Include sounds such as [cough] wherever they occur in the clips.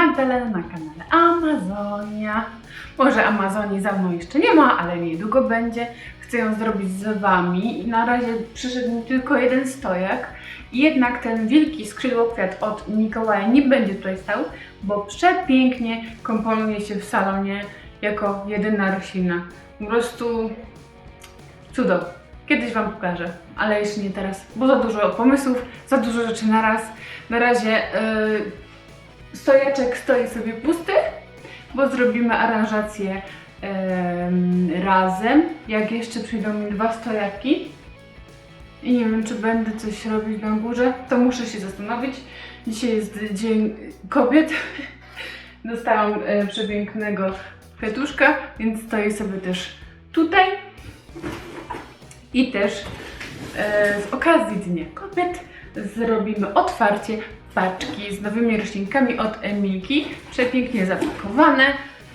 Magdalena na kanale Amazonia. Może Amazonii za mną jeszcze nie ma, ale niedługo będzie. Chcę ją zrobić z Wami na razie przyszedł mi tylko jeden stojak. Jednak ten wielki skrzydłokwiat od Mikołaja nie będzie tutaj stał, bo przepięknie komponuje się w salonie jako jedyna roślina. Po prostu cudo. Kiedyś Wam pokażę, ale jeszcze nie teraz, bo za dużo pomysłów, za dużo rzeczy na raz. Na razie yy, stojaczek stoi sobie pusty, bo zrobimy aranżację em, razem. Jak jeszcze przyjdą mi dwa stojaki i nie wiem, czy będę coś robić na górze, to muszę się zastanowić. Dzisiaj jest Dzień Kobiet. [laughs] Dostałam e, przepięknego kwiatuszka, więc stoję sobie też tutaj. I też e, z okazji Dnia Kobiet zrobimy otwarcie paczki z nowymi roślinkami od Emilki. Przepięknie zapakowane.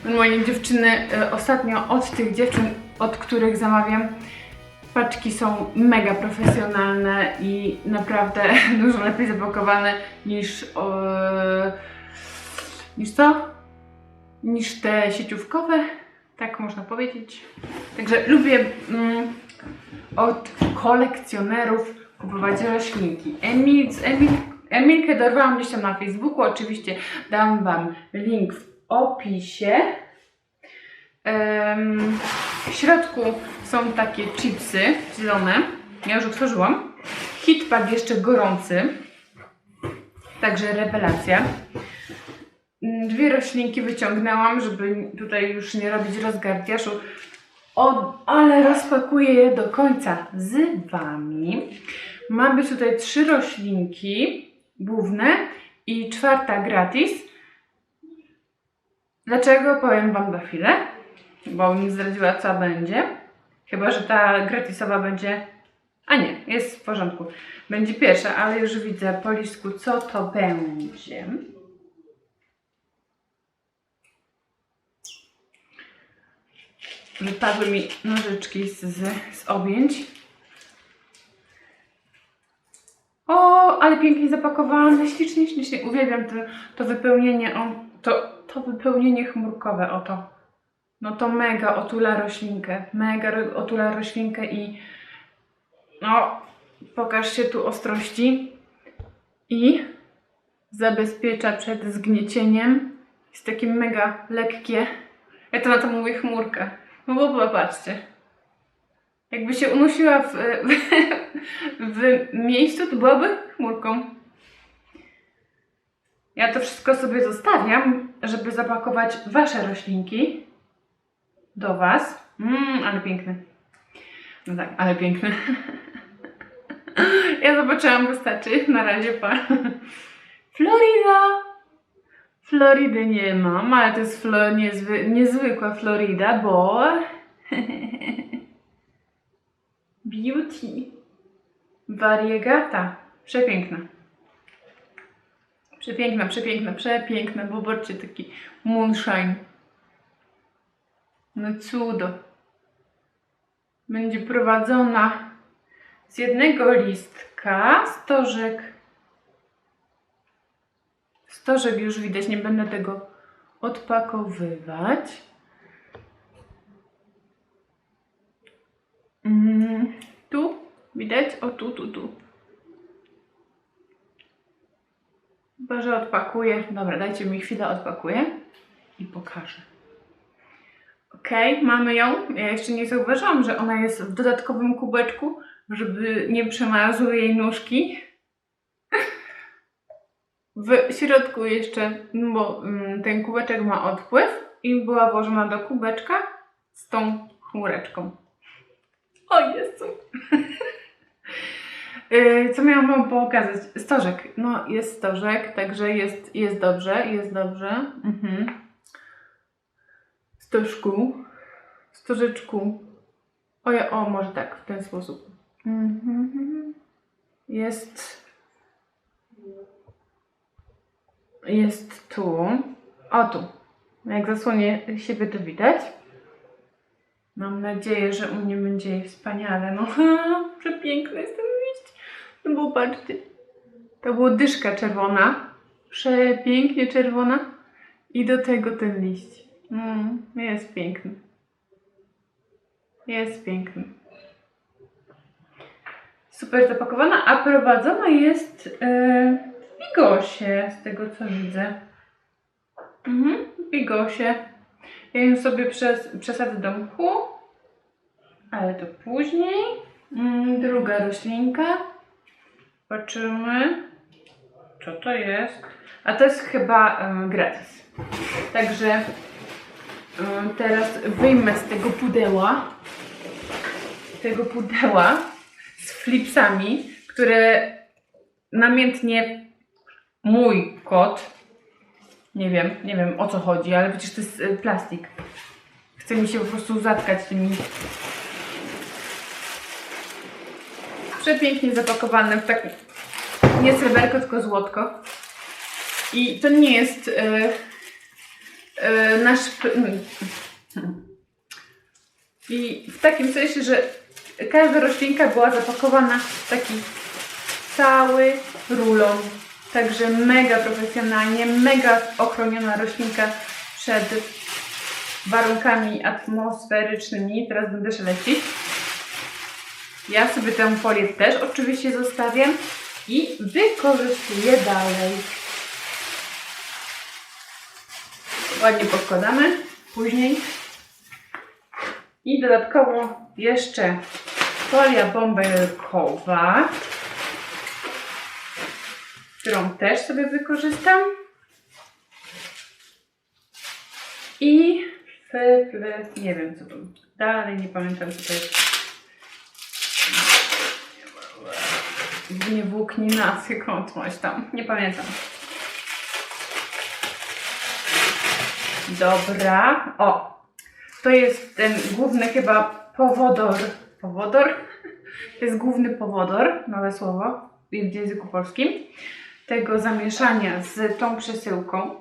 Moje dziewczyny e, ostatnio od tych dziewczyn, od których zamawiam, paczki są mega profesjonalne i naprawdę [laughs] dużo lepiej zapakowane niż niż co? Niż te sieciówkowe, tak można powiedzieć. Także lubię mm, od kolekcjonerów kupować roślinki. Emil, Emil, Emilkę dorwałam gdzieś tam na Facebooku, oczywiście dam Wam link w opisie. Em, w środku są takie chipsy zielone, ja już otworzyłam. Hitpad jeszcze gorący, także rewelacja. Dwie roślinki wyciągnęłam, żeby tutaj już nie robić rozgardiaszu. Ale rozpakuję je do końca z Wami. Być tutaj trzy roślinki główne i czwarta gratis. Dlaczego? Powiem Wam za chwilę, bo mi zdradziła co będzie. Chyba, że ta gratisowa będzie... A nie, jest w porządku. Będzie pierwsza, ale już widzę po listku co to będzie. Wypadły mi nożyczki z, z, z objęć. O, ale pięknie zapakowane, ślicznie, ślicznie. Uwielbiam to, to wypełnienie, o, to, to wypełnienie chmurkowe, o to. No to mega otula roślinkę, mega otula roślinkę i no, pokaż się tu ostrości i zabezpiecza przed zgniecieniem. Jest takie mega lekkie. Ja to na to mówię chmurka. No bo popatrzcie. Jakby się unosiła w, w, w miejscu, to byłaby chmurką. Ja to wszystko sobie zostawiam, żeby zapakować Wasze roślinki do Was. Mmm, ale piękny. No tak, ale piękny. [laughs] Ja zobaczyłam, wystarczy. Na razie pa. Florida! Floridy nie mam, ale to jest flo, niezwy, niezwykła Florida, bo... [laughs] Beauty. Variegata. Przepiękna. Przepiękna, przepiękna, przepiękna. Zobaczcie, taki moonshine. No cudo. Będzie prowadzona z jednego listka stożek. Stożek już widać, nie będę tego odpakowywać. Mm, tu widać? O tu, tu, tu. Chyba, że odpakuję. Dobra, dajcie mi chwilę, odpakuję i pokażę. Ok, mamy ją. Ja jeszcze nie zauważyłam, że ona jest w dodatkowym kubeczku, żeby nie przemarzły jej nóżki. W środku jeszcze, no bo mm, ten kubeczek ma odpływ i była włożona do kubeczka z tą chmureczką. O Jezu! Yy, [laughs] Co miałam Wam pokazać? Stożek. No, jest stożek, także jest, jest dobrze, jest dobrze. Mhm. Stożku, stożeczku. O, o, może tak, w ten sposób. Mhm. Jest jest tu. O tu. Jak zasłonię siebie to widać. Mam nadzieję, że u mnie będzie wspaniale. No, [laughs] przepiękne jest ten liść. No bo patrzcie. To była dyszka czerwona. Przepięknie czerwona. I do tego ten liść. Mm, jest piękny. Jest piękny. Super zapakowana, a prowadzona jest yy, Bigosie, z tego co widzę. Mhm, Bigosie. Ja ją sobie przez, przesadzę do mchu, ale to później. Mm, druga roślinka. Patrzymy, co to jest. A to jest chyba em, gratis. Także em, teraz wyjmę z tego pudeła, tego pudeła z flipsami, które namiętnie mój kot, nie wiem, nie wiem o co chodzi, ale przecież to jest y, plastik. Chce mi się po prostu zatkać tymi przepięknie zapakowane w tak nie sreberko, tylko złotko. I to nie jest e, e, nasz. I w takim sensie, że każda roślinka była zapakowana w taki cały rulon. Także mega profesjonalnie, mega ochroniona roślinka przed warunkami atmosferycznymi. Teraz będę szelecić. Ja sobie tę folię też oczywiście zostawiam i wykorzystuję dalej. Ładnie podkładamy później. I dodatkowo jeszcze folia bąbelkowa, którą też sobie wykorzystam. I fle, nie wiem co to dalej, nie pamiętam co to jest. Nie włóknina, tylko coś tam. Nie pamiętam. Dobra. O! To jest ten główny chyba powodor. Powodor? To jest główny powodor, nowe słowo w języku polskim. Tego zamieszania z tą przesyłką.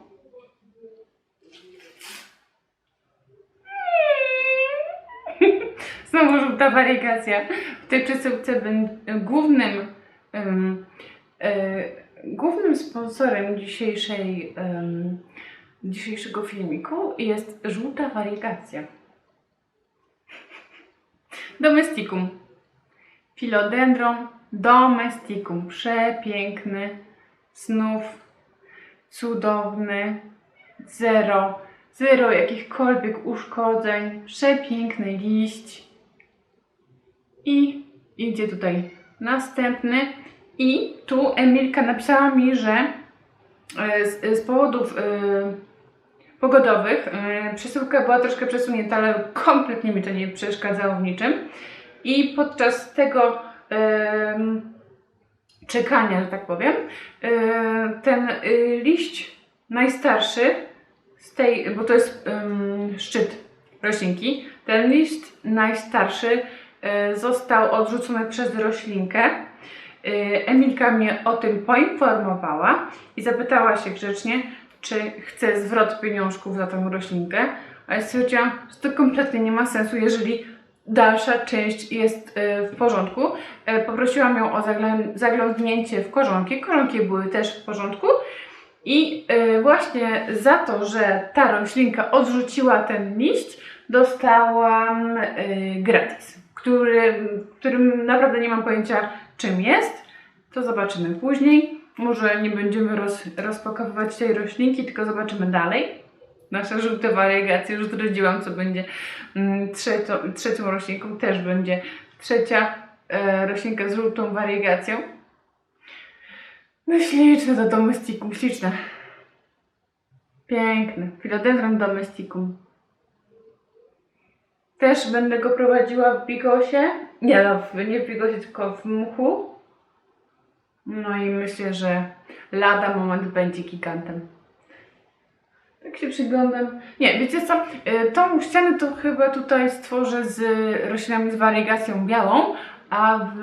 [laughs] Znowu żółta wariegacja. W tej przesyłce głównym, em, e, głównym sponsorem dzisiejszej, em, dzisiejszego filmiku jest żółta wariegacja. Domesticum. Philodendron domesticum. Przepiękny, znów cudowny, zero, zero jakichkolwiek uszkodzeń, przepiękny liść. I idzie tutaj następny. I tu Emilka napisała mi, że e, z, z powodów e, pogodowych e, przesyłka była troszkę przesunięta, ale kompletnie mi to nie przeszkadzało w niczym. I podczas tego em, czekania, że tak powiem, e, ten e, liść najstarszy z tej, bo to jest szczyt roślinki, ten liść najstarszy e, został odrzucony przez roślinkę. E, Emilka mnie o tym poinformowała i zapytała się grzecznie, czy chce zwrot pieniążków za tą roślinkę. A ja stwierdziłam, że to kompletnie nie ma sensu, jeżeli dalsza część jest e, w porządku. E, Poprosiłam ją o zaglądnięcie w korzonki. Korzonki były też w porządku. I e, właśnie za to, że ta roślinka odrzuciła ten liść, dostałam e, gratis, który, którym naprawdę nie mam pojęcia czym jest. To zobaczymy później. Może nie będziemy roz, rozpakowywać tej roślinki, tylko zobaczymy dalej. Nasze żółte wariegacje, już zdradziłam, co będzie mm, trzecią, trzecią roślinką. Też będzie trzecia e, roślinka z żółtą wariegacją. No śliczne to domesticum, śliczne. Piękny. Philodendron domesticum. Też będę go prowadziła w bigosie. Nie, no, w, nie w bigosie, tylko w mchu. No i myślę, że lada moment będzie gigantem. Tak się przyglądam. Nie, wiecie co? Y, Tą ścianę to chyba tutaj stworzę z roślinami z wariegacją białą, a w,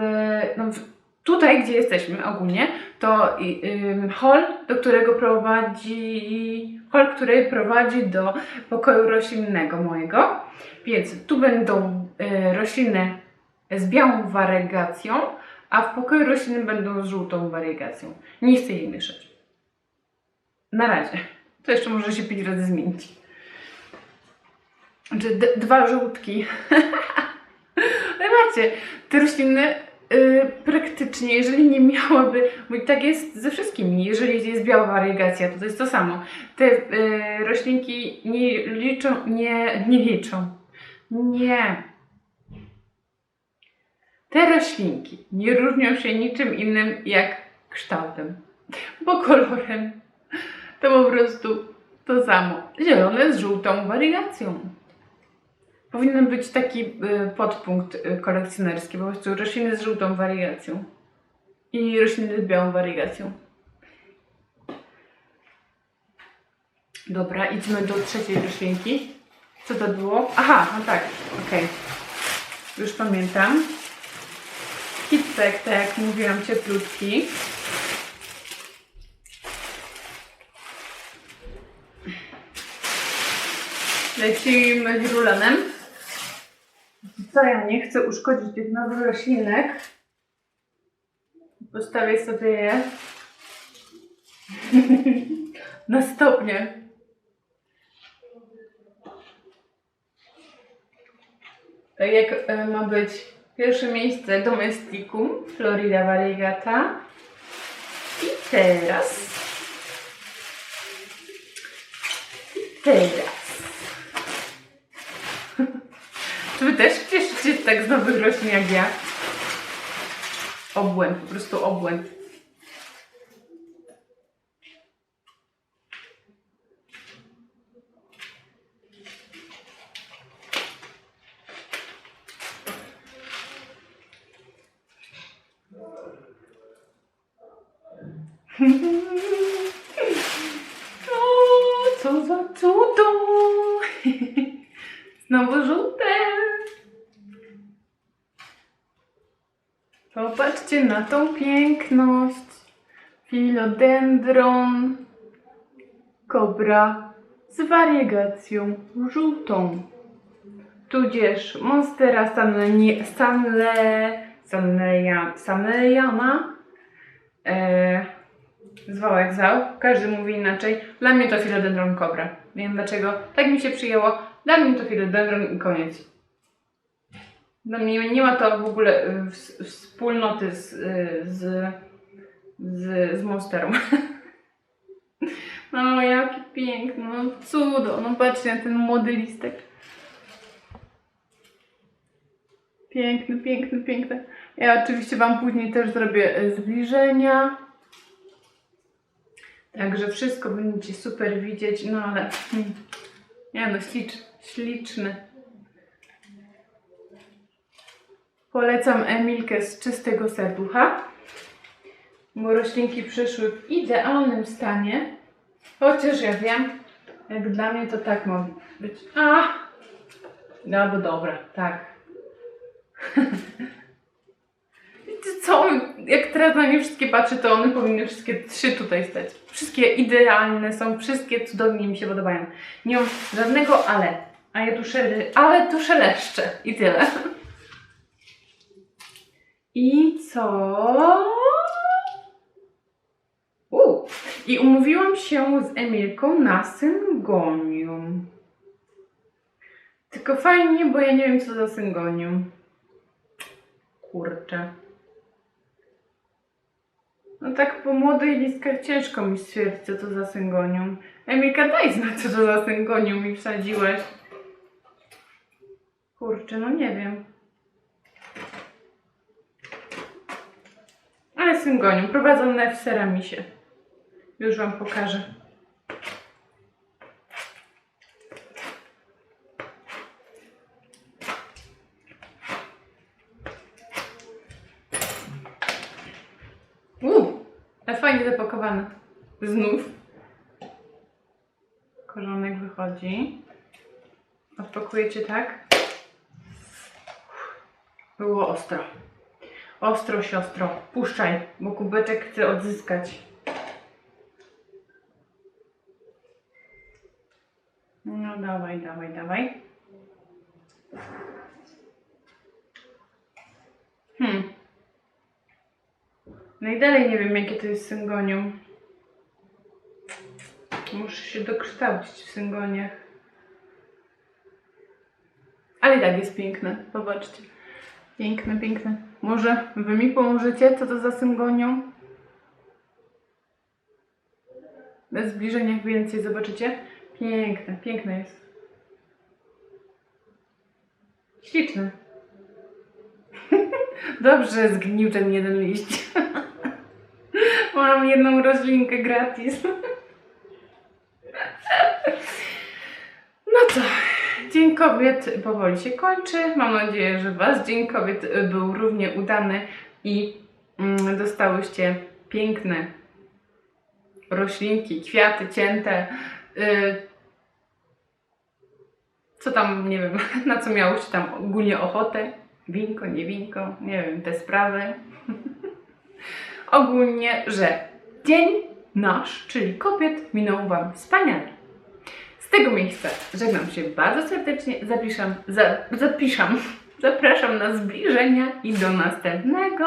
no w, tutaj, gdzie jesteśmy ogólnie, to y, ym, hol, do którego prowadzi, hol, który prowadzi do pokoju roślinnego mojego. Więc tu będą y, rośliny z białą wariegacją, a w pokoju rośliny będą z żółtą wariegacją. Nie chcę jej mieszać. Na razie. To jeszcze może się pięć razy zmienić. Znaczy dwa żółtki. [laughs] Macie, te rośliny y, praktycznie, jeżeli nie miałaby, bo tak jest ze wszystkimi, jeżeli jest biała wariegacja, to to jest to samo. Te y, roślinki nie liczą, nie, nie liczą. Nie. Te roślinki nie różnią się niczym innym jak kształtem, bo kolorem to po prostu to samo. Zielone z żółtą wariegacją. Powinien być taki y, podpunkt y, kolekcjonerski, po prostu rośliny z żółtą wariegacją i rośliny z białą wariegacją. Dobra, idźmy do trzeciej roślinki. Co to było? Aha, no tak, okej. Już pamiętam. Kitzek, tak jak mówiłam, cieplutki. Lecimy z rulanem. Co ja nie chcę uszkodzić tych nowych roślinek. Postawię sobie je [laughs] na stopnie. Tak jak e, ma być pierwsze miejsce Domesticum, Florida Variegata. I teraz. I teraz. Czy wy też cieszycie się tak z nowych roślin jak ja? Obłęd, po prostu obłęd. O, [laughs] co za cudo! [laughs] Znowu żółte! Popatrzcie na tą piękność. Filodendron. Kobra z wariegacją żółtą. Tudzież Monstera Stanley, Stanley, Stanleya, Stanleyana. E, zwał jak zwał. Każdy mówi inaczej. Dla mnie to Philodendron Kobra. Nie wiem dlaczego. Tak mi się przyjęło. Dla mnie to Philodendron i koniec. Dla mnie nie ma to w ogóle y, w- wspólnoty z, y, z, z, z Monsterą. [laughs] No, jaki piękny, no cudo. No patrzcie na ten młody listek. Piękny, piękny, piękny. Ja oczywiście Wam później też zrobię e, zbliżenia. Także wszystko będziecie super widzieć, no ale hmm, nie no, ślicz, śliczny. Polecam Emilkę z czystego serducha, bo roślinki przyszły w idealnym stanie. Chociaż ja wiem, jak dla mnie to tak ma być. A! No bo dobra, tak. [laughs] Co? Jak teraz na nie wszystkie patrzę, to one powinny wszystkie trzy tutaj stać. Wszystkie idealne są, wszystkie cudownie mi się podobają. Nie mam żadnego ale. A ja tu szele, ale tu szeleszczę. I tyle. [laughs] I co? U. I umówiłam się z Emilką na syngonium. Tylko fajnie, bo ja nie wiem co za syngonium. Kurczę. No tak po młodych listkach ciężko mi stwierdzić, co to za syngonium. Emilka, daj znać, co to za syngonium mi wsadziłeś. Kurczę, no nie wiem. Ale syngonium, prowadzone w ceramisie. Już Wam pokażę. Uuu, ale fajnie zapakowane. Znów. Korzonek wychodzi. Odpakujecie tak. Było ostro. Ostro, siostro. Puszczaj, bo kubeczek chcę odzyskać. No dawaj, dawaj, dawaj. Hmm. No i dalej nie wiem, jakie to jest syngonium. Muszę się dokształcić w syngoniach. Ale i tak jest piękne, zobaczcie. Piękne, piękne. Może wy mi pomożecie, co to za syngonią? Na zbliżeniach więcej zobaczycie. Piękne, piękne jest. Śliczne. [laughs] Dobrze zgnił ten jeden liść. [laughs] Mam jedną roślinkę gratis. [laughs] Dzień Kobiet powoli się kończy. Mam nadzieję, że Was Dzień Kobiet był równie udany i mm, dostałyście piękne roślinki, kwiaty cięte. Y, co tam, nie wiem, [laughs] na co miałyście tam ogólnie ochotę. Winko, nie winko, nie wiem, te sprawy. [laughs] ogólnie, że dzień nasz, czyli kobiet, minął Wam wspaniale. Tego miejsca żegnam się bardzo serdecznie, zapiszam, za, zapiszam, zapraszam na zbliżenia i do następnego.